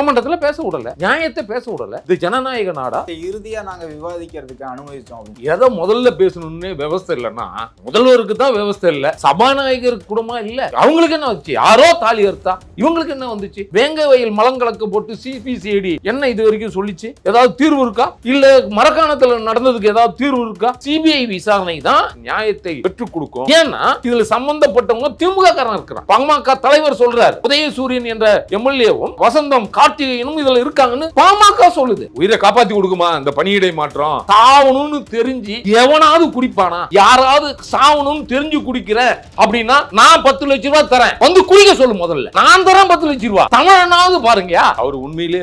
சட்டமன்றத்துல பேச விடல நியாயத்தை பேச விடல. இது ஜனநாயக நாடா? இறுதியா நாங்க விவாதிக்கிறதுக்கு அனுமதிச்சோம் எதை முதல்ல பேசணும்னு விவஸ்தை இல்லைன்னா முதல்வருக்கு தான் விவஸ்தை இல்ல சபாநாயகருக்கு கூடமா இல்ல. அவங்களுக்கு என்ன வந்துச்சு? யாரோ தாலி அறுத்தா? இவங்களுக்கு என்ன வந்துச்சு? வேங்க வயல் மலங்கலக்க போட்டு சிபிசிஐடி என்ன இது வரைக்கும் சொல்லிச்சு? ஏதாவது தீர்வு இருக்கா? இல்ல மரக்காணத்துல நடந்ததுக்கு ஏதாவது தீர்வு இருக்கா? சிபிஐ விசாரணை தான் நியாயத்தை பெற்றுக் கொடுக்கும். ஏன்னா இதுல சம்பந்தப்பட்டவங்க திமுக காரன் இருக்கிறான் பாமக தலைவர் சொல்றார் உதயசூரியன் என்ற எம்எல்ஏவும் வசந்தம் கார்த்திகேயனும் இதுல இருக்காங்கன்னு பாமக சொல்லுது. உயிரை காப்பாத்தி கொடுக்குமா? இந்த பணியிடை மாற்றம். சாவணும்னு தெரிஞ்சு எவனாவது குடிப்பானா? யாராவது சாவணும்னு தெரிஞ்சு குடிக்கிற அப்படின்னா நான் பத்து லட்ச ரூபாய் தரேன். வந்து குடிக்க சொல்லு முதல்ல. நான் தரேன் பத்து லட்ச ரூபாய் தமிழனாவது பாருங்கயா. அவர் உண்மையிலே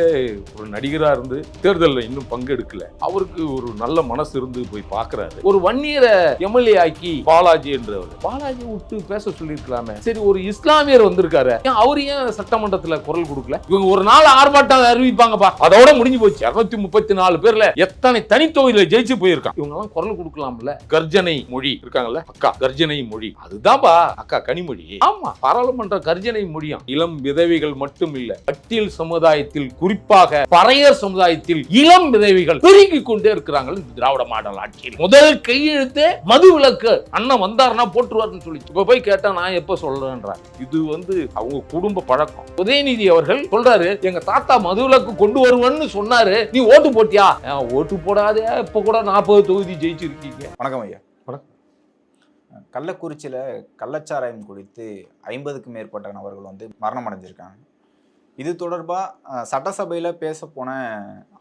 ஒரு நடிகரா இருந்து தேர்தல்ல இன்னும் பங்கெடுக்கல. அவருக்கு ஒரு நல்ல மனசு இருந்து போய் பாக்குறாரு. ஒரு வன்னியரை எம்எல்ஏ ஆக்கி பாலாஜி என்றவர். பாலாஜி விட்டு பேச சொல்லியிருக்கலாமே. சரி ஒரு இஸ்லாமியர் வந்திருக்காரு. அவர் ஏன் சட்டமன்றத்துல குரல் கொடுக்கல? இவங்க ஒரு நாள் ஆர்ப்பாட்டம் அறிவிப்பாங்கப்பா. அதோட முடிஞ்சு போச்சு. இருநூத்தி முப்பத்தி நாலு பேர்ல எத்தனை தனித்தொகுதியில ஜெயிச்சு போயிருக்கான்? இவங்க எல்லாம் குரல் கொடுக்கலாம்ல. கர்ஜனை மொழி இருக்காங்கல்ல அக்கா. கர்ஜனை மொழி. அதுதான்ப்பா அக்கா கனிமொழி. ஆமா பாராளுமன்ற கர்ஜனை மொழியாம். இளம் விதவைகள் மட்டும் இல்ல பட்டியல் சமுதாயத்தில் குறிப்பாக பறையர் சமுதாயத்தில் இளம் விதவைகள் பெருகி கொண்டே இருக்கிறாங்க திராவிட மாடல் ஆட்சியில். முதல் கையெழுத்தே மது விளக்கு. அண்ணன் வந்தாருன்னா போட்டுருவாருன்னு சொல்லி இப்ப போய் கேட்டா நான் எப்ப சொல்றேன்றார் இது வந்து அவங்க குடும்ப பழக்கம். உதயநிதி அவர்கள் சொல்றாரு எங்க தாத்தா மது விலக்கு கொண்டு வருவேன்னு சொன்னாரு. நீ ஓட்டு போட்டியா? "ஏன், ஓட்டு போடாதே. இப்ப கூட நாற்பது தொகுதி ஜெயிச்சிருக்கீங்க. வணக்கம் ஐயா. வணக்கம். கள்ளக்குறிச்சியில கள்ளச்சாராயம் குடித்து ஐம்பதுக்கும் மேற்பட்ட நபர்கள் வந்து மரணம் அடைஞ்சிருக்காங்க இது தொடர்பா அஹ், சட்டசபையில பேச போன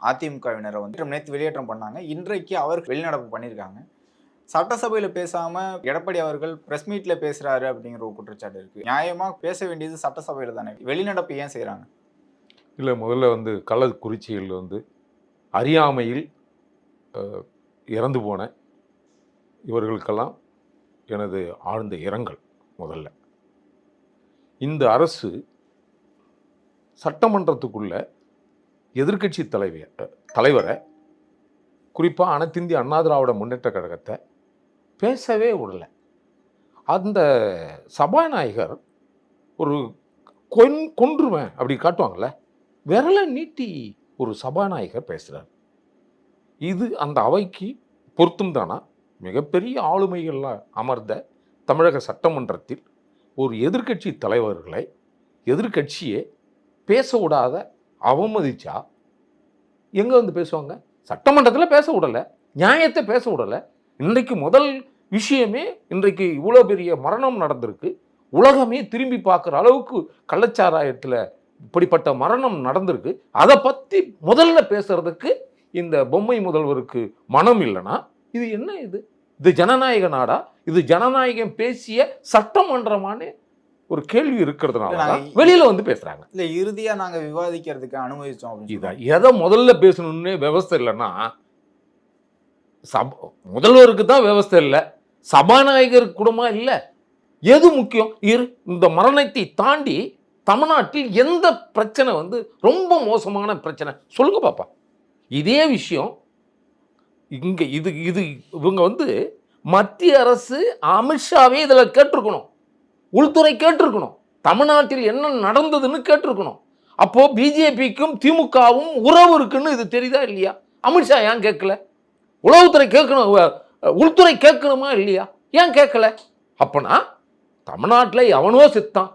அதிமுகவினரை வந்து நேற்று வெளியேற்றம் பண்ணாங்க. இன்றைக்கு அவர் வெளிநடப்பு பண்ணியிருக்காங்க சட்டசபையில பேசாம எடப்பாடி அவர்கள் பிரஸ் மீட்ல பேசுறாரு அப்படிங்கிற ஒரு குற்றச்சாட்டு இருக்கு. நியாயமா பேச வேண்டியது சட்டசபையில தானே. வெளிநடப்பு ஏன் செய்றாங்க? இல்லை முதல்ல வந்து கள்ளக்குறிச்சியில் வந்து அறியாமையில் இறந்து போன இவர்களுக்கெல்லாம் எனது ஆழ்ந்த இரங்கல் முதல்ல. இந்த அரசு சட்டமன்றத்துக்குள்ள எதிர்க்கட்சி தலைவர் தலைவரை குறிப்பாக அனைத்திந்திய அண்ணா திராவிட முன்னேற்ற கழகத்தை பேசவே விடலை. அந்த சபாநாயகர் ஒரு கொன் கொன்றுவேன் அப்படி காட்டுவாங்கள்ல விரலை நீட்டி ஒரு சபாநாயகர் பேசுகிறார் இது அந்த அவைக்கு பொருத்தம் தானா? மிகப்பெரிய ஆளுமைகளாக அமர்ந்த தமிழக சட்டமன்றத்தில் ஒரு எதிர்க்கட்சி தலைவர்களை எதிர்க்கட்சியே பேச விடாத அவமதிச்சா எங்கே வந்து பேசுவாங்க? சட்டமன்றத்தில் பேச விடலை நியாயத்தை பேச விடலை. இன்றைக்கு முதல் விஷயமே இன்றைக்கு இவ்வளோ பெரிய மரணம் நடந்திருக்கு. உலகமே திரும்பி பார்க்குற அளவுக்கு கள்ளச்சாராயத்தில் இப்படிப்பட்ட மரணம் நடந்திருக்கு. அதை பற்றி முதல்ல பேசுறதுக்கு இந்த பொம்மை முதல்வருக்கு மனம் இல்லைன்னா இது என்ன இது? இது ஜனநாயக நாடா? இது ஜனநாயகம் பேசிய சட்டமன்றமானே ஒரு கேள்வி இருக்கிறதுனால வெளியில வந்து பேசுறாங்க. இல்ல இறுதியா நாங்க விவாதிக்கிறதுக்கு அனுமதிச்சோம் இதான் எதை முதல்ல பேசணும்னு விவஸ்தை இல்லைன்னா சப முதல்வருக்கு தான் விவஸ்தை இல்லை சபாநாயகருக்கு கூடமா இல்லை. எது முக்கியம்? இரு இந்த மரணத்தை தாண்டி தமிழ்நாட்டில் எந்த பிரச்சனை வந்து ரொம்ப மோசமான பிரச்சனை? சொல்லுங்க பாப்பா. இதே விஷயம் இங்கே இது இது இவங்க வந்து மத்திய அரசு அமித்ஷாவே இதில் கேட்டிருக்கணும். உள்துறை கேட்டிருக்கணும். தமிழ்நாட்டில் என்ன நடந்ததுன்னு கேட்டிருக்கணும். அப்போது பிஜேபிக்கும் திமுகவும் உறவு இருக்குன்னு இது தெரியுதா இல்லையா? அமித்ஷா ஏன் கேட்கல? உளவுத்துறை கேட்கணும் உள்துறை கேட்கணுமா இல்லையா? ஏன் கேட்கல? அப்போனா தமிழ்நாட்டில் எவனோ செத்தான்.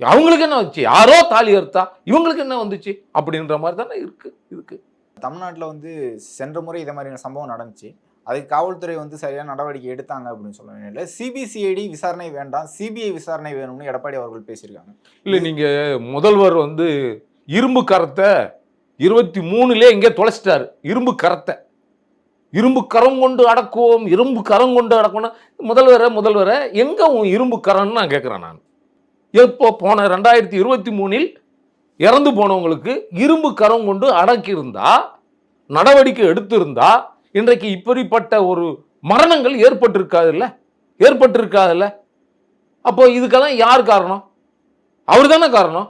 அவங்களுக்கு என்ன வந்துச்சு? யாரோ தாலி அறுத்தா இவங்களுக்கு என்ன வந்துச்சு? அப்படின்ற மாதிரி தானே இருக்கு இதுக்கு தமிழ்நாட்டில் வந்து சென்ற முறை இதே மாதிரியான சம்பவம் நடந்துச்சு. அதுக்கு காவல்துறை வந்து சரியான நடவடிக்கை எடுத்தாங்க அப்படின்னு சொல்ல வேண்டிய சிபிசிஐடி விசாரணை வேண்டாம். சிபிஐ விசாரணை வேணும்னு எடப்பாடி அவர்கள் பேசியிருக்காங்க. இல்லை நீங்கள் முதல்வர் வந்து இரும்பு கரத்தை இருபத்தி மூணுலே இங்கே தொலைச்சிட்டாரு. இரும்பு கரத்தை. இரும்பு கரம் கொண்டு அடக்குவோம் இரும்பு கரம் கொண்டு அடக்கணும் முதல்வரை முதல்வரை எங்கே உன் இரும்பு கரம்னு நான் கேட்குறேன் நான். எப்போ போன ரெண்டாயிரத்தி இருபத்தி மூணில் இறந்து போனவங்களுக்கு இரும்பு கரம் கொண்டு அடக்கியிருந்தா நடவடிக்கை எடுத்திருந்தா இன்றைக்கு இப்படிப்பட்ட ஒரு மரணங்கள் ஏற்பட்டிருக்காதுல்ல? ஏற்பட்டிருக்காதுல்ல? அப்போ இதுக்கெல்லாம் யார் காரணம்? அவர் தானே காரணம்?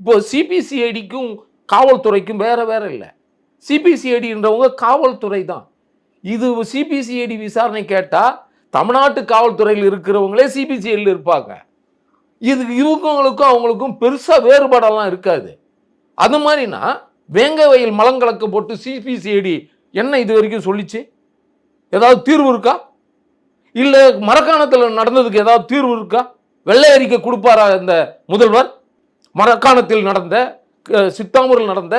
இப்போ சிபிசிஐடிக்கும் காவல்துறைக்கும் வேற வேற இல்லை. சிபிசிஐடின்றவங்க காவல்துறை தான். இது சிபிசிஐடி விசாரணை கேட்டால் தமிழ்நாட்டு காவல்துறையில் இருக்கிறவங்களே சிபிசிஐடியில் இருப்பாங்க. இது இவங்களுக்கும் அவங்களுக்கும் பெருசாக வேறுபாடெல்லாம் இருக்காது. அது மாதிரினா வேங்க வயல் மலங்கலக்க போட்டு சிபிசிஐடி என்ன இது வரைக்கும் சொல்லிச்சு? ஏதாவது தீர்வு இருக்கா? இல்லை மரக்காணத்தில் நடந்ததுக்கு ஏதாவது தீர்வு இருக்கா? வெள்ளை அறிக்கை கொடுப்பாரா இந்த முதல்வர்? மரக்காணத்தில் நடந்த சித்தாமூரில் நடந்த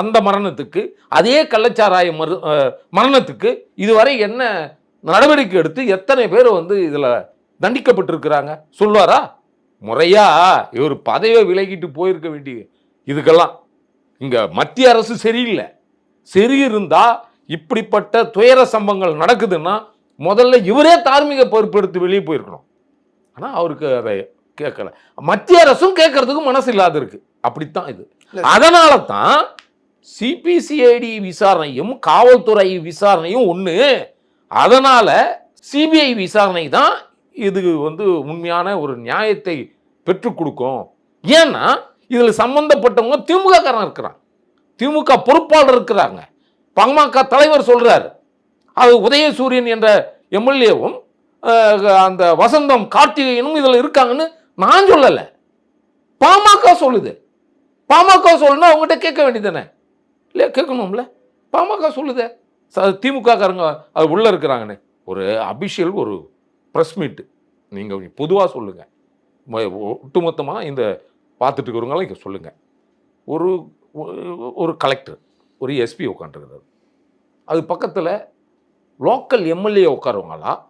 அந்த மரணத்துக்கு அதே கள்ளச்சாராய மரு மரணத்துக்கு இதுவரை என்ன நடவடிக்கை எடுத்து எத்தனை பேர் வந்து இதில் தண்டிக்கப்பட்டிருக்கிறாங்க? சொல்வாரா முறையா இவர் பதவியை விலகிட்டு போயிருக்க வேண்டிய இதுக்கெல்லாம் இங்க மத்திய அரசு சரியில்லை. சரி இருந்தா இப்படிப்பட்ட துயர சம்பவங்கள் நடக்குதுன்னா முதல்ல இவரே தார்மீக பொறுப்பெடுத்து வெளியே போயிருக்கணும். ஆனா அவருக்கு அதை கேட்கல. மத்திய அரசும் கேட்கறதுக்கு மனசு இல்லாத இருக்கு அப்படித்தான் இது. அதனால தான் சிபிசிஐடி விசாரணையும் காவல்துறை விசாரணையும் ஒன்று அதனால சிபிஐ விசாரணை தான் இது வந்து உண்மையான ஒரு நியாயத்தை பெற்றுக் கொடுக்கும். ஏன்னா இதில் சம்பந்தப்பட்டவங்க திமுக காரன் இருக்கிறான். திமுக பொறுப்பாளர் இருக்கிறாங்க. பாமக தலைவர் சொல்கிறார் அது உதயசூரியன் என்ற எம்எல்ஏவும் அந்த வசந்தம் கார்த்திகேயனும் இதில் இருக்காங்கன்னு நான் சொல்லலை. பாமக சொல்லுது. பாமக சொல்லுன்னா அவங்ககிட்ட கேட்க வேண்டியதானே இல்லையா? கேட்கணும்ல. பாமக சொல்லுதே. திமுக காரங்க அது உள்ளே இருக்கிறாங்கன்னு. ஒரு அபிஷியல் ஒரு ப்ரெஸ் மீட்டு நீங்கள் பொதுவாக சொல்லுங்கள் ஒட்டுமொத்தமாக இந்த பார்த்துட்டு இருக்கிறவங்களாம் இங்கே சொல்லுங்கள் ஒரு ஒரு- கலெக்டர் ஒரு எஸ்பி உட்காந்துருக்கிறார் அது பக்கத்தில் லோக்கல் எம்எல்ஏ உட்காருவாங்களா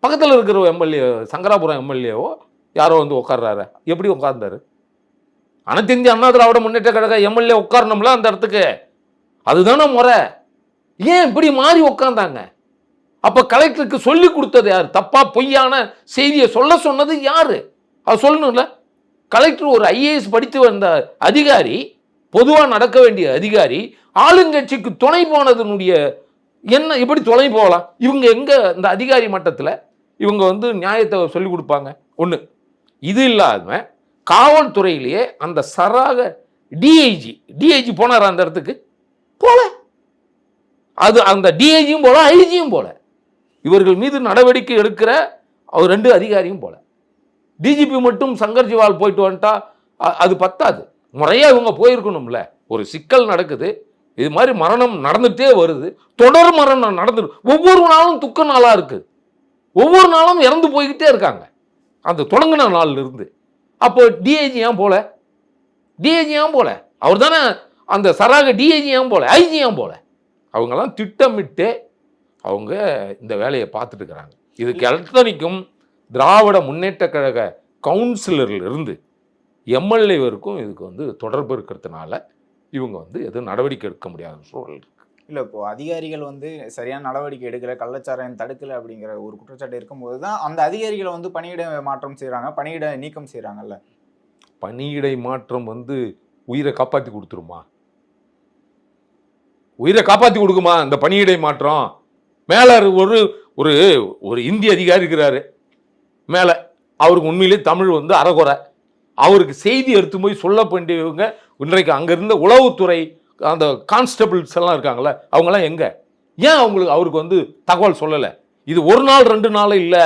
பக்கத்தில் இருக்கிற எம்எல்ஏ சங்கராபுரம் எம்எல்ஏவோ யாரோ வந்து உட்கார்றாரு. எப்படி உட்கார்ந்தாரு? அனைத்து இந்திய அண்ணா திராவிட முன்னேற்ற கழக எம்எல்ஏ உட்காரணும்ல அந்த இடத்துக்கு. அதுதானே முறை. ஏன் இப்படி மாறி உட்காந்தாங்க அப்போ கலெக்டருக்கு சொல்லி கொடுத்தது யார்? தப்பாக பொய்யான செய்தியை சொல்ல சொன்னது யார்? அது சொல்லணும்ல. கலெக்டர் ஒரு ஐஏஎஸ் படித்து வந்த அதிகாரி பொதுவாக நடக்க வேண்டிய அதிகாரி ஆளுங்கட்சிக்கு துணை போனதனுடைய என்ன எப்படி துணை போகலாம்? இவங்க எங்கே இந்த அதிகாரி மட்டத்தில்? இவங்க வந்து நியாயத்தை சொல்லி கொடுப்பாங்க. ஒன்று இது இல்லாமல் காவல்துறையிலேயே அந்த சராக டிஐஜி டிஐஜி போனார் அந்த இடத்துக்கு? போல. அது அந்த டிஐஜியும் போல ஐஜியும் போல. இவர்கள் மீது நடவடிக்கை எடுக்கிற அவர் ரெண்டு அதிகாரியும் போல. டிஜிபி மட்டும் சங்கர் ஜிவால் போயிட்டு வந்துட்டா அது பத்தாது. முறையாக இவங்க போயிருக்கணும்ல. ஒரு சிக்கல் நடக்குது. இது மாதிரி மரணம் நடந்துட்டே வருது. தொடர் மரணம் நடந்து ஒவ்வொரு நாளும் துக்க நாளாக இருக்குது ஒவ்வொரு நாளும் இறந்து போய்கிட்டே இருக்காங்க. அந்த தொடங்கின நாளில் இருந்து அப்போ டிஐஜி ஏன் போல? டிஐஜி ஏன் போல? அவர் தானே அந்த சராக டிஐஜி ஏன் போல? ஐஜி ஏன் போல? அவங்கெல்லாம் திட்டமிட்டு அவங்க இந்த வேலையை பார்த்துட்டு இருக்கிறாங்க இதுக்கு எலக்ட்ரானிக்கும் திராவிட முன்னேற்ற கழக கவுன்சிலர்ல இருந்து எம்எல்ஏ வரைக்கும் இதுக்கு வந்து தொடர்பு இருக்கிறதுனால இவங்க வந்து எதுவும் நடவடிக்கை எடுக்க முடியாத சூழல். இல்ல இப்போ அதிகாரிகள் வந்து சரியான நடவடிக்கை எடுக்கல கள்ளச்சாராயம் தடுக்கல அப்படிங்கிற ஒரு குற்றச்சாட்டு இருக்கும்போது தான் அந்த அதிகாரிகளை வந்து பணியிட மாற்றம் செய்றாங்க பணியிட நீக்கம் செய்றாங்கல்ல. பணியிடை மாற்றம் வந்து உயிரை காப்பாற்றி கொடுத்துருமா? உயிரை காப்பாற்றி கொடுக்குமா? இந்த பணியிடை மாற்றம்? மேலே ஒரு ஒரு ஒரு இந்திய அதிகாரி இருக்கிறாரு. மேலே அவருக்கு உண்மையிலே தமிழ் வந்து அறகுறை. அவருக்கு செய்தி எடுத்து போய் சொல்ல வேண்டியவங்க இன்றைக்கு அங்கேருந்த உளவுத்துறை அந்த கான்ஸ்டபிள்ஸ் எல்லாம் இருக்காங்கல்ல அவங்கெல்லாம் எங்கே? ஏன் அவங்களுக்கு அவருக்கு வந்து தகவல் சொல்லலை? இது ஒரு நாள் ரெண்டு நாள் இல்லை.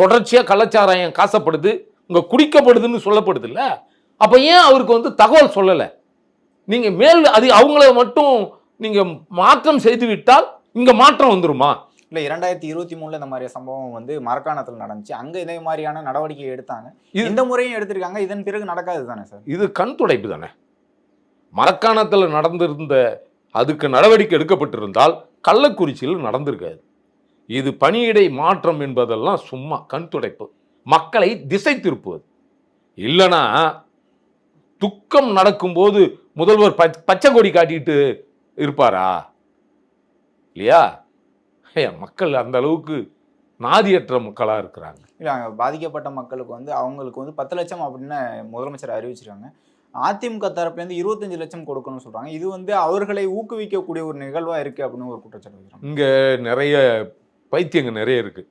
தொடர்ச்சியாக கள்ளச்சாராயம் காசப்படுது. இங்கே குடிக்கப்படுதுன்னு சொல்லப்படுது இல்லை. அப்போ ஏன் அவருக்கு வந்து தகவல் சொல்லலை? நீங்கள் மேல் அது அவங்கள மட்டும் நீங்கள் மாற்றம் செய்து விட்டால் இங்கே மாற்றம் வந்துருமா? இல்ல இரண்டாயிரத்தி இருபத்தி மூணுல இந்த மாதிரி சம்பவம் வந்து மரக்காணத்தில் நடந்துச்சு. அங்க இதே மாதிரியான நடவடிக்கை எடுத்தாங்க. இது- இந்த முறையும் எடுத்திருக்காங்க. இதன் பிறகு நடக்காது தானே சார்? இது கண் துடைப்பு தானே? மரக்காணத்தில் நடந்திருந்த அதுக்கு நடவடிக்கை எடுக்கப்பட்டிருந்தால் கள்ளக்குறிச்சியில் நடந்திருக்காது. இது பணியிடை மாற்றம் என்பதெல்லாம் சும்மா கண் துடைப்பு. மக்களை திசை திருப்புவது. இல்லைனா துக்கம் நடக்கும்போது முதல்வர் பச்- பச்சை கொடி காட்டிட்டு இருப்பாரா? இல்லையா? ஏன் மக்கள் அந்த அளவுக்கு நாதியற்ற மக்களாக இருக்கிறாங்க. இல்ல அங்க பாதிக்கப்பட்ட மக்களுக்கு வந்து அவங்களுக்கு வந்து பத்து லட்சம் அப்படின்னு முதலமைச்சர் அறிவிச்சிருக்காங்க. அதிமுக தரப்புல இருந்து இருபத்தஞ்சு லட்சம் கொடுக்கணும்னு சொல்றாங்க. இது வந்து அவர்களை ஊக்குவிக்கக்கூடிய ஒரு நிகழ்வா இருக்கு அப்படின்னு ஒரு குற்றச்சாட்டு வைக்கிறாங்க. இங்கே நிறைய பைத்தியங்க நிறைய இருக்கு.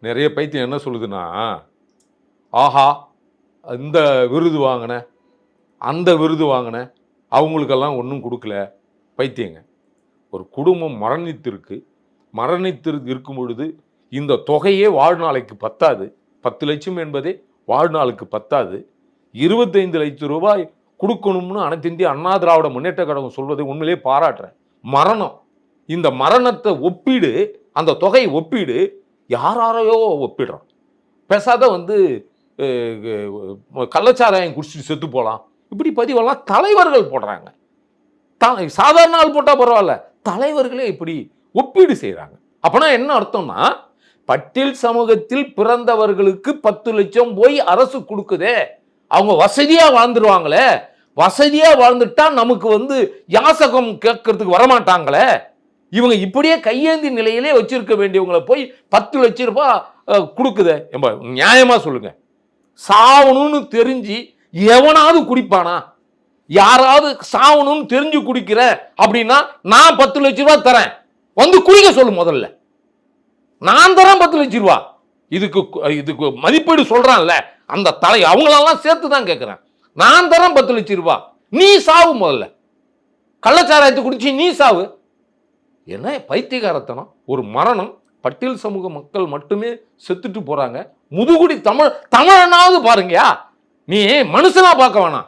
நிறைய பைத்தியம் என்ன சொல்லுதுன்னா ஆஹா இந்த விருது வாங்கின அந்த விருது வாங்கின அவங்களுக்கெல்லாம் ஒன்றும் கொடுக்கல பைத்தியங்க. ஒரு குடும்பம் மரணித்திருக்கு. மரணித்து இருக்கும் பொழுது இந்த தொகையே வாழ்நாளைக்கு பத்தாது. பத்து லட்சம் என்பதே வாழ்நாளுக்கு பத்தாது. இருபத்தைந்து லட்சம் ரூபாய் கொடுக்கணும்னு அனைத்திந்திய அண்ணா திராவிட முன்னேற்ற கழகம் சொல்வதை உண்மையிலே பாராட்டுறேன். மரணம். இந்த மரணத்தை ஒப்பீடு அந்த தொகை ஒப்பீடு யாராரையோ ஒப்பிடுறான். பேசாத வந்து கள்ளச்சாராயம் குடிச்சிட்டு செத்து போகலாம் இப்படி பதிவெல்லாம் தலைவர்கள் போடுறாங்க. த- சாதாரண ஆள் போட்டால் பரவாயில்ல. தலைவர்களே இப்படி ஒப்பீடு செய்கிறாங்க அப்போனா என்ன அர்த்தம்னா பட்டியல் சமூகத்தில் பிறந்தவர்களுக்கு பத்து லட்சம் போய் அரசு கொடுக்குதே. அவங்க வசதியாக வாழ்ந்துருவாங்களே. வசதியாக வாழ்ந்துட்டா நமக்கு வந்து யாசகம் கேட்கறதுக்கு வரமாட்டாங்களே. இவங்க இப்படியே கையேந்தி நிலையிலே வச்சிருக்க வேண்டியவங்களை போய் பத்து லட்சம் ரூபாய் கொடுக்குதே. ஏம்பா, நியாயமாக சொல்லுங்க. சாவணும்னு தெரிஞ்சு எவனாவது குடிப்பானா? யாராவது சாவணும்னு தெரிஞ்சு குடிக்கிற அப்படின்னா நான் பத்து லட்ச ரூபாய் தரேன். வந்து குளிக்க சொல்லு முதல்ல. நான் தரேன் பத்து லட்ச ரூபா. இதுக்கு இதுக்கு மதிப்பீடு சொல்கிறான்ல அந்த தலை அவங்களெல்லாம் சேர்த்து தான் கேட்குறேன் நான் தரேன் பத்து லட்சம் ரூபா. நீ சாவு முதல்ல. கள்ளச்சாராயத்தை குடிச்சு நீ சாவு. என்ன பைத்தியகாரத்தனம்? ஒரு மரணம். பட்டியல் சமூக மக்கள் மட்டுமே செத்துட்டு போகிறாங்க முதுகுடி தமிழ் தமிழனாவது பாருங்கயா. நீ மனுஷனா பார்க்க வேணாம்.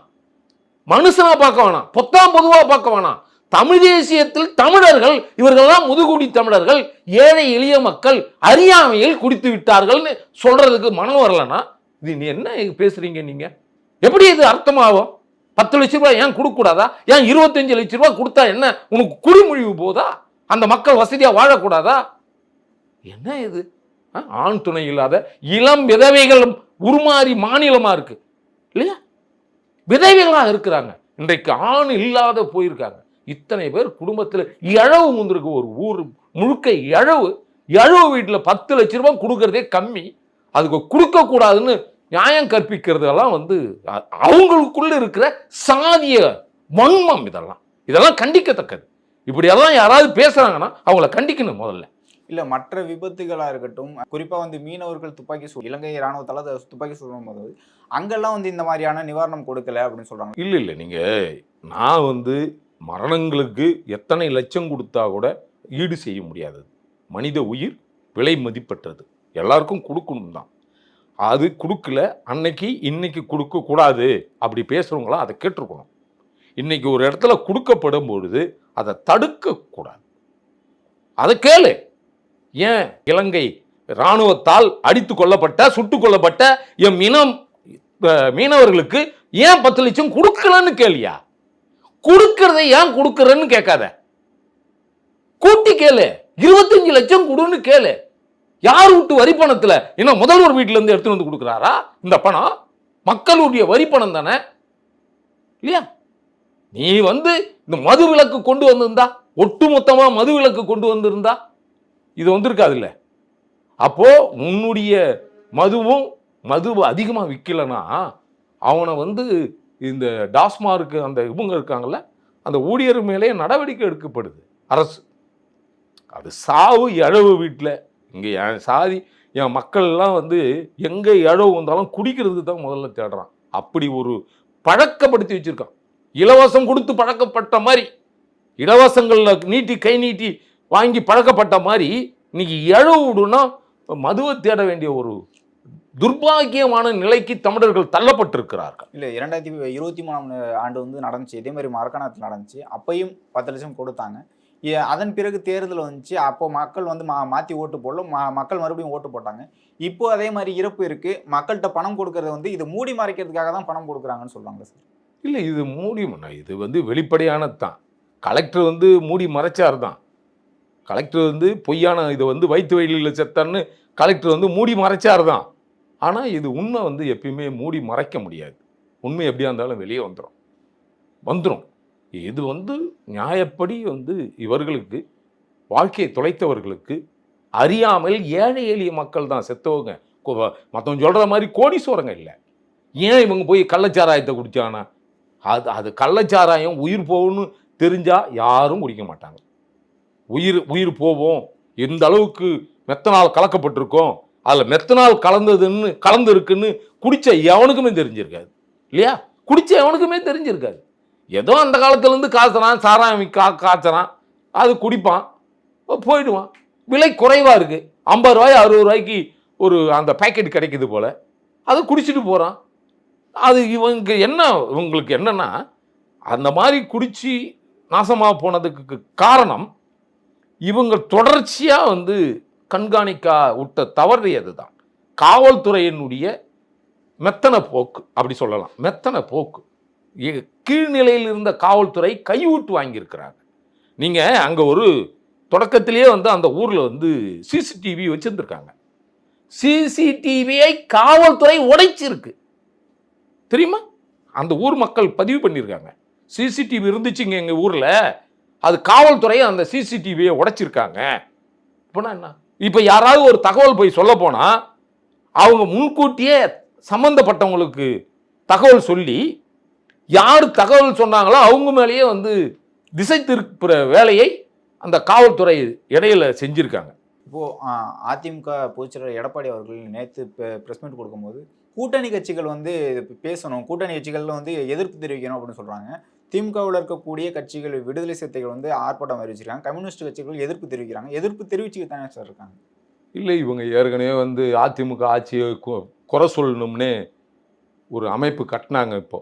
மனுஷனா பார்க்க வேணாம். பொத்தாம் பொதுவாக பார்க்க வேணாம். தமிழ் தேசியத்தில் தமிழர்கள் இவர்கள்லாம் முதுகுடி தமிழர்கள் ஏழை எளிய மக்கள் அறியாமையில் குடித்து விட்டார்கள்னு சொல்றதுக்கு மனம் வரலன்னா இது நீ என்ன பேசுறீங்க நீங்க? எப்படி இது அர்த்தமாகும்? பத்து லட்ச ரூபாய் ஏன் கொடுக்கக்கூடாதா? ஏன் இருபத்தஞ்சு லட்ச ரூபாய் கொடுத்தா என்ன? உனக்கு குடிமொழிவு போதா? அந்த மக்கள் வசதியாக வாழக்கூடாதா? என்ன இது? ஆ, ஆண் துணை இல்லாத இளம் விதவைகள் உருமாறி மாநிலமாக இருக்கு இல்லையா? விதவைகளாக இருக்கிறாங்க. இன்றைக்கு ஆண் இல்லாத போயிருக்காங்க. இத்தனை பேர் குடும்பத்தில் இழவு முந்திருக்கு ஒரு ஊர் முழுக்க இழவு. இழவு வீட்டில் பத்து லட்ச ரூபாய் கொடுக்கறதே கம்மி. அதுக்கு கொடுக்கக்கூடாதுன்னு நியாயம் கற்பிக்கிறதெல்லாம் வந்து அவங்களுக்குள்ள இருக்கிற சாதிய வன்மம் இதெல்லாம். இதெல்லாம் கண்டிக்கத்தக்கது. இப்படியெல்லாம் யாராவது பேசுறாங்கன்னா அவங்கள கண்டிக்கணும் முதல்ல. இல்ல மற்ற விபத்துகளா இருக்கட்டும் குறிப்பா வந்து மீனவர்கள் துப்பாக்கி சூடு இலங்கை ராணுவத்தால அதை துப்பாக்கி சுடும் போது அங்கெல்லாம் வந்து இந்த மாதிரியான நிவாரணம் கொடுக்கல அப்படின்னு சொல்றாங்க. இல்லை இல்லை நீங்கள் நான் வந்து மரணங்களுக்கு எத்தனை லட்சம் கொடுத்தா கூட ஈடு செய்ய முடியாது. மனித உயிர் விலை மதிப்பற்றது. எல்லாருக்கும் கொடுக்கணும் தான். அது கொடுக்கல அன்னைக்கு இன்னைக்கு கொடுக்கக்கூடாது அப்படி பேசுகிறவங்களாம் அதை கேட்டிருக்கணும். இன்னைக்கு ஒரு இடத்துல கொடுக்கப்படும் பொழுது அதை தடுக்கக்கூடாது அதை கேளு. ஏன்? இலங்கை இராணுவத்தால் அடித்து கொல்லப்பட்ட சுட்டு கொல்லப்பட்ட எம் இனம் மீனவர்களுக்கு ஏன் பத்து லட்சம் கொடுக்கலன்னு கேளியா? கொடுக்கறத ஏன் கொடுக்கறன்னு கேட்காத. கூட்டி கேளு. இருபத்தஞ்சு லட்சம் கொடுன்னு கேளு. யார் விட்டு வரி பணத்தில் என்ன முதல்வர் வீட்டிலேருந்து எடுத்துட்டு வந்து கொடுக்குறாரா? இந்த பணம் மக்களுடைய வரி பணம் தானே? இல்லையா? நீ வந்து இந்த மது விலக்கு கொண்டு வந்திருந்தா ஒட்டுமொத்தமாக மது விலக்கு கொண்டு வந்திருந்தா இது வந்திருக்காது அப்போது உன்னுடைய மதுவும் மது அதிகமாக விற்கலனா அவனை வந்து இந்த டாஸ்மார்க்கு அந்த இவங்க இருக்காங்கல்ல அந்த ஊழியர் மேலே நடவடிக்கை எடுக்கப்படுது. அரசு. அது சாவு இழவு வீட்டில். இங்கே என் சாதி என் மக்கள் எல்லாம் வந்து எங்கே இழவு வந்தாலும் குடிக்கிறதுக்கு தான் முதல்ல தேடுறான். அப்படி ஒரு பழக்கப்படுத்தி வச்சுருக்கான். இலவசம் கொடுத்து பழக்கப்பட்ட மாதிரி இலவசங்களில் நீட்டி கை நீட்டி வாங்கி பழக்கப்பட்ட மாதிரி இன்றைக்கி இழவு விடுனா மதுவை தேட வேண்டிய ஒரு துர்பாக்கியமான நிலைக்கு தமிழர்கள் தள்ளப்பட்டிருக்கிறார்கள். இல்ல இரண்டாயிரத்தி இருபத்தி மூணாம் ஆண்டு வந்து நடந்துச்சு. இதே மாதிரி மரக்காணத்தில் நடந்துச்சு. அப்பையும் பத்து லட்சம் கொடுத்தாங்க. அதன் பிறகு தேர்தல் வந்துச்சு. அப்போ மக்கள் வந்து மா மாற்றி ஓட்டு போடல. ம- மக்கள் மறுபடியும் ஓட்டு போட்டாங்க. இப்போ அதே மாதிரி இறப்பு இருக்கு. மக்கள்கிட்ட பணம் கொடுக்கறது வந்து இது மூடி மறைக்கிறதுக்காக தான் பணம் கொடுக்குறாங்கன்னு சொல்றாங்க சார். இல்லை இது மூடி இது வந்து வெளிப்படையானது தான். கலெக்டர் வந்து மூடி மறைச்சார் தான். கலெக்டர் வந்து பொய்யான இதை வந்து வயிற்று வயலில் செத்தான்னு கலெக்டர் வந்து மூடி மறைச்சார் தான். ஆனால் இது உண்மை வந்து எப்பயுமே மூடி மறைக்க முடியாது. உண்மை எப்படியா இருந்தாலும் வெளியே வந்துடும் வந்துடும் இது வந்து நியாயப்படி வந்து இவர்களுக்கு வாழ்க்கையை தொலைத்தவர்களுக்கு அறியாமல் ஏழை எளிய மக்கள் தான் செத்தவங்க. மற்றவங்க சொல்கிற மாதிரி கோடீஸ்வரங்க இல்லை. ஏன் இவங்க போய் கள்ளச்சாராயத்தை குடித்தாங்கன்னா அது அது கள்ளச்சாராயம் உயிர் போகும்னு தெரிஞ்சால் யாரும் குடிக்க மாட்டாங்க. உயிர் உயிர் போவோம். எந்த அளவுக்கு மெத்தனால் கலக்கப்பட்டிருக்கோம். அதில் மெத்தனால் கலந்ததுன்னு கலந்து இருக்குன்னு குடித்த எவனுக்குமே தெரிஞ்சிருக்காது. இல்லையா? குடித்த எவனுக்குமே தெரிஞ்சிருக்காது. ஏதோ அந்த காலத்துலேருந்து காய்ச்சறான் சாராயம் கா காய்ச்சறான் அது குடிப்பான் போயிடுவான். விலை குறைவாக இருக்குது ஐம்பது ரூபாய் அறுபது ரூபாய்க்கு ஒரு அந்த பேக்கெட் கிடைக்குது போல். அதை குடிச்சிட்டு போகிறான் அது இவங்க என்ன இவங்களுக்கு என்னென்னா அந்த மாதிரி குடித்து நாசமாக போனதுக்கு காரணம் இவங்க தொடர்ச்சியாக வந்து கண்காணிக்கா விட்ட தவறியது தான் காவல்துறையினுடைய மெத்தன போக்கு அப்படி சொல்லலாம். மெத்தன போக்கு. கீழ்நிலையில் இருந்த காவல்துறை கையூட்டு வாங்கியிருக்கிறாங்க. நீங்கள் அங்கே ஒரு தொடக்கத்திலேயே வந்து அந்த ஊரில் வந்து சிசிடிவி வச்சுருந்துருக்காங்க. சிசிடிவியை காவல்துறை உடைச்சிருக்கு. தெரியுமா? அந்த ஊர் மக்கள் பதிவு பண்ணியிருக்காங்க. சிசிடிவி இருந்துச்சுங்க எங்கள் ஊரில். அது காவல்துறை அந்த சிசிடிவியை உடைச்சிருக்காங்க. இப்போனா என்ன? இப்போ யாராவது ஒரு தகவல் போய் சொல்ல போனால் அவங்க முன்கூட்டியே சம்மந்தப்பட்டவங்களுக்கு தகவல் சொல்லி யார் தகவல் சொன்னாங்களோ அவங்க மேலேயே வந்து திசை திருப்புற வேலையை அந்த காவல்துறை இடையில செஞ்சுருக்காங்க. இப்போது அதிமுக பொதுச்செயலர் எடப்பாடி அவர்கள் நேற்று ப்ரெஸ் மீட் கொடுக்கும்போது கூட்டணி கட்சிகள் வந்து பேசணும் கூட்டணி கட்சிகள்ல வந்து எதிர்ப்பு தெரிவிக்கணும் அப்படின்னு சொல்கிறாங்க திமுகவில் இருக்கக்கூடிய கட்சிகள் விடுதலை சிறுத்தைகள் வந்து ஆர்ப்பாட்டம் அறிவிச்சிருக்காங்க. கம்யூனிஸ்ட் கட்சிகள் எதிர்ப்பு தெரிவிக்கிறாங்க. எதிர்ப்பு தெரிவிச்சுக்கிட்டு தானே சார் இருக்காங்க? இல்லை இவங்க ஏற்கனவே வந்து அதிமுக ஆட்சியை குறை சொல்லணும்னு ஒரு அமைப்பு கட்டினாங்க இப்போ.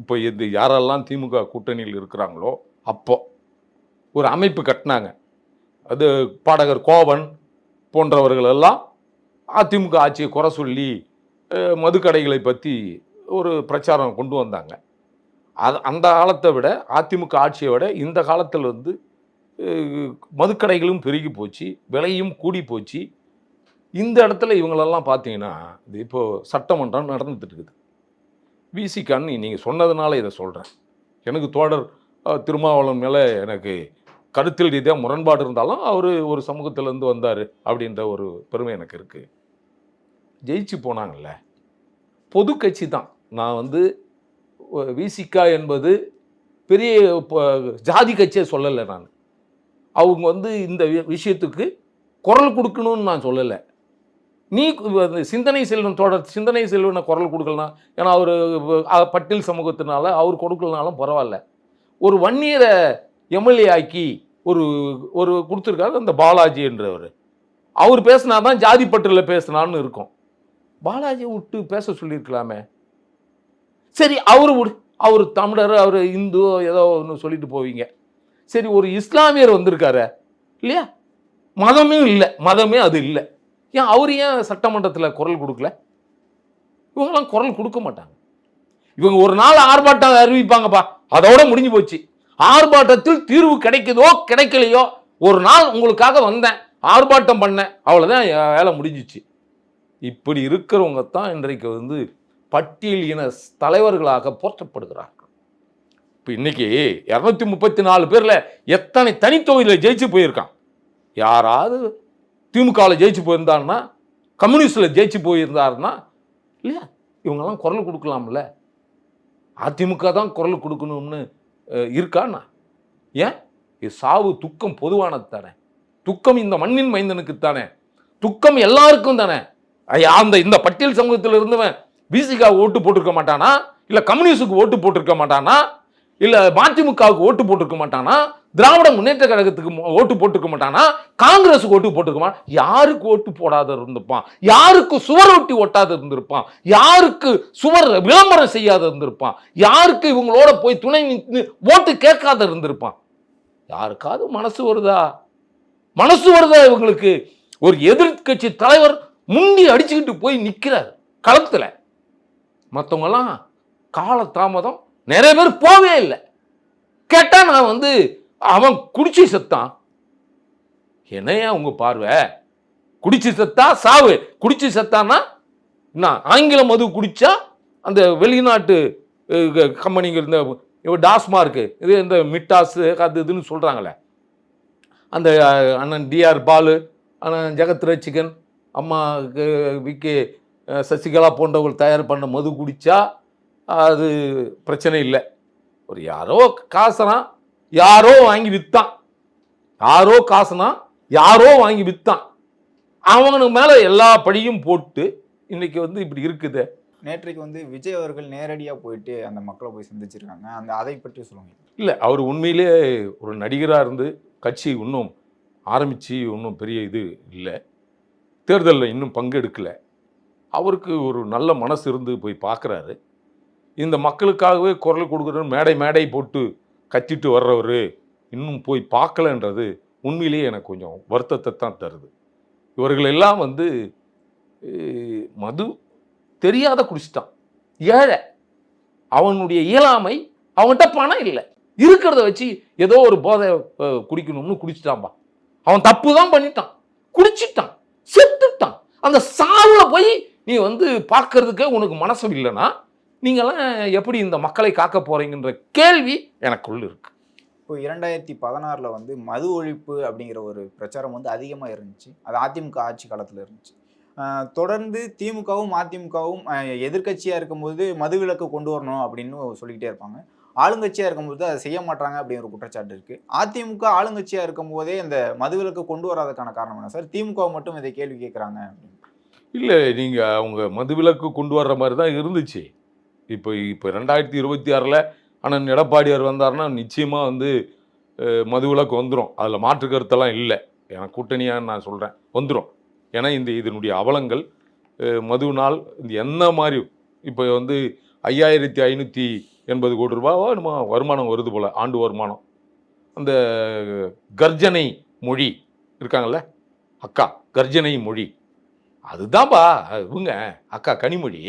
இப்போ இது யாரெல்லாம் திமுக கூட்டணியில் இருக்கிறாங்களோ அப்போ ஒரு அமைப்பு கட்டினாங்க. அது பாடகர் கோவன் போன்றவர்கள் எல்லாம் அதிமுக ஆட்சியை குறை சொல்லி மதுக்கடைகளை பற்றி ஒரு பிரச்சாரம் கொண்டு வந்தாங்க. அது அந்த காலத்தை விட அதிமுக ஆட்சியை விட இந்த காலத்தில் வந்து மதுக்கடைகளும் பெருகி போச்சு விலையும் கூடி போச்சு. இந்த இடத்துல இவங்களெல்லாம் பார்த்தீங்கன்னா இது இப்போது சட்டமன்றம் நடந்துட்டு இருக்குது விசிகான்னு நீங்கள் சொன்னதுனால இதை சொல்கிறேன் எனக்கு தோழர் திருமாவளம் திருமாவளவன் மேலே எனக்கு கருத்தில் ரீதியாக முரண்பாடு இருந்தாலும் அவர் ஒரு சமூகத்திலேருந்து வந்தார் அப்படின்ற ஒரு பெருமை எனக்கு இருக்குது ஜெயிச்சு போனாங்கல்ல. பொது கட்சி தான். நான் வந்து விசிகா என்பது பெரிய ஜாதி கட்சியை சொல்லலை நான். அவங்க வந்து இந்த விஷயத்துக்கு குரல் கொடுக்கணும்னு நான் சொல்லலை. நீ அந்த சிந்தனை செல்வன் தொடர் சிந்தனை செல்வனை குரல் கொடுக்கலாம் ஏன்னா அவர் பட்டியல் சமூகத்தினால அவர் கொடுக்கலனாலும் பரவாயில்ல. ஒரு வன்னியரை எம்எல்ஏ ஆக்கி ஒரு ஒரு கொடுத்துருக்காரு அந்த பாலாஜி என்றவர். அவர் பேசினா தான் ஜாதி பட்டியலில் பேசினான்னு இருக்கும். பாலாஜியை விட்டு பேச சொல்லியிருக்கலாமே. சரி அவர் விடு அவர் தமிழர் அவர் இந்து ஏதோ ஒன்று சொல்லிட்டு போவீங்க. சரி ஒரு இஸ்லாமியர் வந்திருக்காரு இல்லையா? மதமே இல்லை மதமே அது இல்லை. ஏன் அவர் ஏன் சட்டமன்றத்தில் குரல் கொடுக்கல? இவங்கெல்லாம் குரல் கொடுக்க மாட்டாங்க. இவங்க ஒரு நாள் ஆர்ப்பாட்டம் அறிவிப்பாங்கப்பா அதோட முடிஞ்சு போச்சு. ஆர்ப்பாட்டத்தில் தீர்வு கிடைக்குதோ கிடைக்கலையோ ஒரு நாள் உங்களுக்காக வந்தேன் ஆர்ப்பாட்டம் பண்ணேன் அவ்வளோதான் வேலை முடிஞ்சிச்சு. இப்படி இருக்கிறவங்க தான் இன்றைக்கு வந்து பட்டியல் இன தலைவர்களாக போற்றப்படுகிறார்கள். இப்போ இன்னைக்கு இரநூத்தி முப்பத்தி நாலு பேரில் எத்தனை தனித்தொகுதியில் ஜெயிச்சு போயிருக்கான்? யாராவது திமுகவில் ஜெயிச்சு போயிருந்தாருன்னா கம்யூனிஸ்டில் ஜெயிச்சு போயிருந்தாருன்னா இல்லையா? இவங்கெல்லாம் குரல் கொடுக்கலாம்ல. அதிமுக தான் குரல் கொடுக்கணும்னு இருக்காண்ணா ஏன்? இது சாவு துக்கம் பொதுவானது தானே. துக்கம் இந்த மண்ணின் மைந்தனுக்கு தானே. துக்கம் எல்லாருக்கும் தானே. ஐயா, அந்த இந்த பட்டியல் சமூகத்தில் இருந்தவன் பிசிகா ஓட்டு போட்டிருக்க மாட்டானா? இல்லை கம்யூனிஸ்டுக்கு ஓட்டு போட்டிருக்க மாட்டானா? இல்லை மதிமுகவுக்கு ஓட்டு போட்டிருக்க மாட்டானா? திராவிட முன்னேற்ற கழகத்துக்கு ஓட்டு போட்டிருக்க மாட்டானா? காங்கிரஸுக்கு ஓட்டு போட்டிருக்க மாட்டான்? யாருக்கு ஓட்டு போடாத இருந்திருப்பான்? யாருக்கு சுவர் ஒட்டி ஒட்டாத இருந்திருப்பான்? யாருக்கு சுவர் விளம்பரம் செய்யாத இருந்திருப்பான்? யாருக்கு இவங்களோட போய் துணை நின்று ஓட்டு கேட்காத இருந்திருப்பான்? யாருக்காவது மனசு வருதா? மனசு வருதா இவங்களுக்கு? ஒரு எதிர்க்கட்சி தலைவர் முண்டி அடிச்சுக்கிட்டு போய் நிற்கிறார் களத்தில். மற்றவங்கெல்லாம் கால தாமதம் நிறைய பேர் போவே இல்லை. கேட்டால் நான் வந்து அவன் குடிச்சு செத்தான். என்னையா உங்கள் பார்வை? குடிச்சு செத்தா சாவு. குடிச்சு செத்தான்னா என்ன ஆங்கில மது குடித்தா அந்த வெளிநாட்டு கம்பெனிங்க இந்த டாஸ்மார்க்கு இது இந்த மிட்டாஸு அது இதுன்னு சொல்கிறாங்களே அந்த அண்ணன் டிஆர் பாலு அண்ணன் ஜெகத் ரசிகன் அம்மா விக்கி சசிகலா போன்றவர்கள் தயார் பண்ண மது குடிச்சா அது பிரச்சனை இல்லை. ஒரு யாரோ காசுனா யாரோ வாங்கி விற்றான் யாரோ காசுனா யாரோ வாங்கி விற்றான் அவனுக்கு மேலே எல்லா படியும் போட்டு இன்னைக்கு வந்து இப்படி இருக்குது. நேற்றைக்கு வந்து விஜய் அவர்கள் நேரடியா போயிட்டு அந்த மக்களை போய் சந்திச்சிருக்காங்க. அந்த அதை பற்றி சொல்லுங்க. இல்லை அவர் உண்மையிலே ஒரு நடிகராக இருந்து கட்சி இன்னும் ஆரம்பித்து இன்னும் பெரிய இது இல்லை. தேர்தலில் இன்னும் பங்கெடுக்கலை. அவருக்கு ஒரு நல்ல மனசு இருந்து போய் பார்க்குறாரு. இந்த மக்களுக்காகவே குரல் கொடுக்குறன்னு மேடை மேடை போட்டு கத்திட்டு வர்றவர் இன்னும் போய் பார்க்கலன்றது உண்மையிலேயே எனக்கு கொஞ்சம் வருத்தத்தை தான் தருது. இவர்கள் எல்லாம் வந்து மது தெரியாத குடிச்சிட்டான். ஏழை. அவனுடைய இயலாமை அவன்கிட்ட பணம் இல்லை. இருக்கிறத வச்சு ஏதோ ஒரு போதை குடிக்கணும்னு குடிச்சிட்டான்பா. அவன் தப்பு தான் பண்ணிட்டான். குடிச்சிட்டான். செத்துட்டான். அந்த சாவில் போய் நீ வந்து பார்க்கறதுக்கே உனக்கு மனசு இல்லைன்னா நீங்களாம் எப்படி இந்த மக்களை காக்க போகிறீங்கன்ற கேள்வி எனக்குள்ள இருக்கு. இப்போ இரண்டாயிரத்தி பதினாறில் வந்து மது ஒழிப்பு அப்படிங்கிற ஒரு பிரச்சாரம் வந்து அதிகமாக இருந்துச்சு. அது அதிமுக ஆட்சி காலத்தில் இருந்துச்சு. தொடர்ந்து திமுகவும் அதிமுகவும் எதிர்கட்சியாக இருக்கும்போது மது விலக்கு கொண்டு வரணும் அப்படின்னு சொல்லிக்கிட்டே இருப்பாங்க. ஆளுங்கட்சியாக இருக்கும்போது அதை செய்ய மாட்டாங்க அப்படிங்கிற ஒரு குற்றச்சாட்டு இருக்குது அதிமுக ஆளுங்கட்சியாக இருக்கும்போதே இந்த மதுவிலக்கு கொண்டு வராதக்கான காரணம் என்ன சார்? திமுக மட்டும் இதை கேள்வி கேட்குறாங்க அப்படின்னு. இல்லை நீங்கள் அவங்க மதுவிலக்கு கொண்டு வர்ற மாதிரி தான் இருந்துச்சு. இப்போ இப்போ ரெண்டாயிரத்தி இருபத்தி ஆறில் அண்ணன் எடப்பாடியார் வந்தாருன்னா நிச்சயமாக வந்து மதுவிலக்கு வந்துடும் அதில் மாற்று கருத்தெல்லாம் இல்லை. எனக்கு கூட்டணியாக நான் சொல்கிறேன் வந்துடும் ஏன்னா இந்த இதனுடைய அவலங்கள் மதுவினால் இந்த என்ன மாதிரி இப்போ வந்து ஐயாயிரத்தி ஐநூற்றி எண்பது கோடி ரூபாவோ நம்ம வருமானம் வருது போல் ஆண்டு வருமானம். அந்த கர்ஜனை மொழி இருக்காங்கல்ல அக்கா கர்ஜனை மொழி. அதுதான்பா இவங்க அக்கா கனிமொழி.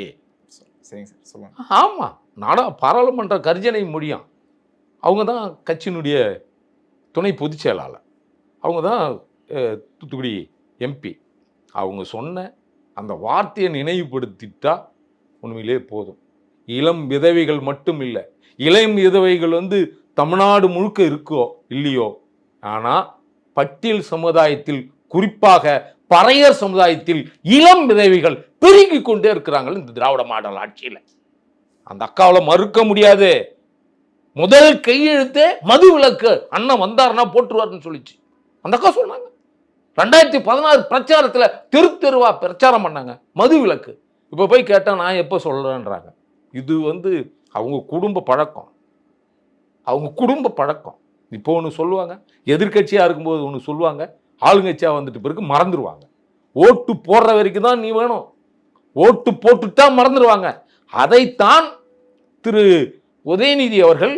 சரிங்க சார் சொல்லுங்க. ஆமாம் நாடா பாராளுமன்ற கர்ஜனை மொழியாம். அவங்க தான் கட்சியினுடைய துணை பொதுச் செயலாளர். அவங்க தான் தூத்துக்குடி எம்பி. அவங்க சொன்ன அந்த வார்த்தையை நினைவுபடுத்திட்டா உண்மையிலே போதும். இளம் விதவைகள் மட்டும் இல்லை இளம் விதவைகள் வந்து தமிழ்நாடு முழுக்க இருக்கோ இல்லையோ ஆனால் பட்டியல் சமுதாயத்தில் குறிப்பாக பறையர் சமுதாயத்தில் இளம் விதவைகள் பெருகி கொண்டே இருக்கிறாங்க இந்த திராவிட மாடல் ஆட்சியில். அந்த அக்காவில் மறுக்க முடியாது. முதல் கையெழுத்தே மது விலக்கு அண்ணன் வந்தாருன்னா போட்டுருவாருன்னு சொல்லிச்சு. அந்த அக்கா சொன்னாங்க. ரெண்டாயிரத்தி பதினாறு பிரச்சாரத்தில் தெரு தெருவா பிரச்சாரம் பண்ணாங்க. மது விலக்கு இப்போ போய் கேட்டால் நான் எப்போ சொல்கிறேன்றாங்க இது வந்து அவங்க குடும்ப பழக்கம். அவங்க குடும்ப பழக்கம். இப்போ ஒன்று சொல்லுவாங்க. எதிர்க்கட்சியாக இருக்கும்போது ஒன்று சொல்லுவாங்க. ஆளுங்கட்சியாக வந்துட்டு பிறகு மறந்துடுவாங்க ஓட்டு போடுற வரைக்கும் தான் நீ வேணும். ஓட்டு போட்டுட்டா மறந்துடுவாங்க அதைத்தான் திரு உதயநிதி அவர்கள்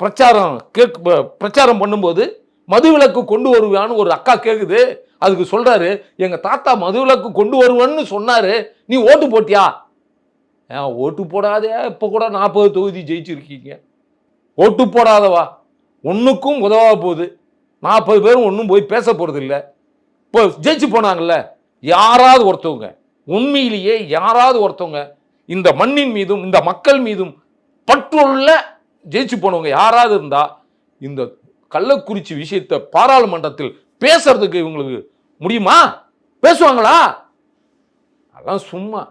பிரச்சாரம் கேக் பிரச்சாரம் பண்ணும்போது மதுவிலக்கு கொண்டு வருவான்னு ஒரு அக்கா கேட்குது அதுக்கு சொல்கிறாரு எங்கள் தாத்தா மதுவிலக்கு கொண்டு வருவேன்னு சொன்னார். நீ ஓட்டு போட்டியா? ஏன் ஓட்டு போடாதே. இப்போ கூட நாற்பது தொகுதி ஜெயிச்சிருக்கீங்க. ஓட்டு போடாதவா? ஒன்றுக்கும் உதவா போகுது. நாற்பது பேரும் ஒன்றும் போய் பேச போகிறது இல்லை இப்போ ஜெயிச்சு போனாங்கல்ல யாராவது ஒருத்தவங்க உண்மையிலேயே யாராவது ஒருத்தவங்க இந்த மண்ணின் மீதும் இந்த மக்கள் மீதும் பற்றுள்ள ஜெயிச்சு போனவங்க யாராவது இருந்தால் இந்த கள்ளக்குறிச்சி விஷயத்தை பாராளுமன்றத்தில் பேசுறதுக்கு இவங்களுக்கு முடியுமா? பேசுவாங்களா? அதெல்லாம் சும்மா.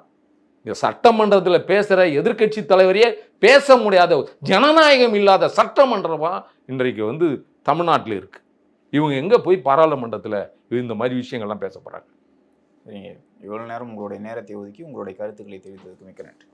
இந்த சட்டமன்றத்தில் பேசுகிற எதிர்க்கட்சி தலைவரையே பேச முடியாத ஜனநாயகம் இல்லாத சட்டமன்றமாக இன்றைக்கு வந்து தமிழ்நாட்டில் இருக்குது இவங்க எங்கே போய் பாராளுமன்றத்தில் இந்த மாதிரி விஷயங்கள்லாம் பேச போகிறாங்க சரிங்க இவ்வளவு நேரம் உங்களுடைய நேரத்தை ஒதுக்கி உங்களுடைய கருத்துக்களை தெரிவித்ததுக்கு மிக்க நன்றி.